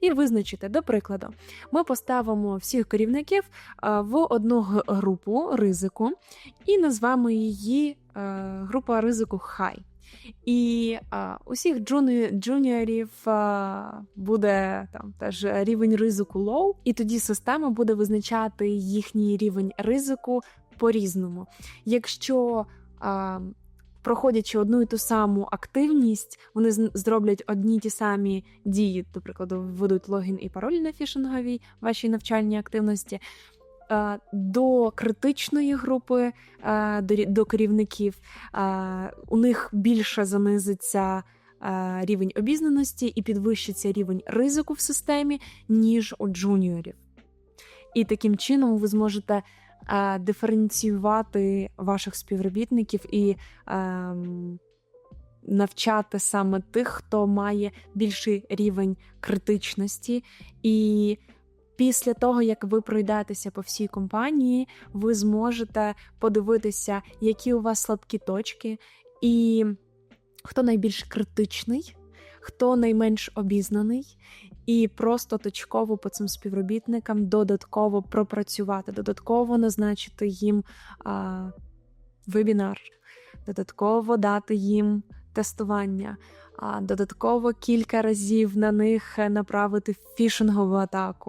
і визначити, до прикладу, ми поставимо всіх керівників е, в одну групу ризику і назвемо її е, група ризику High. І а, усіх джуні, джуніорів а, буде там теж рівень ризику low, і тоді система буде визначати їхній рівень ризику по-різному. Якщо а, проходячи одну і ту саму активність, вони зроблять одні ті самі дії, до прикладу, введуть логін і пароль на фішинговій вашій навчальній активності. е, До критичної групи, е, до, керівників, е, у них більше занизиться рівень обізнаності і підвищиться рівень ризику в системі, ніж у джуніорів. І таким чином ви зможете диференціювати ваших співробітників і ем, навчати саме тих, хто має більший рівень критичності. І після того, як ви пройдетеся по всій компанії, ви зможете подивитися, які у вас слабкі точки, і хто найбільш критичний, хто найменш обізнаний, і просто точково по цим співробітникам додатково пропрацювати, додатково назначити їм а, вебінар, додатково дати їм тестування, а додатково кілька разів на них направити фішингову атаку.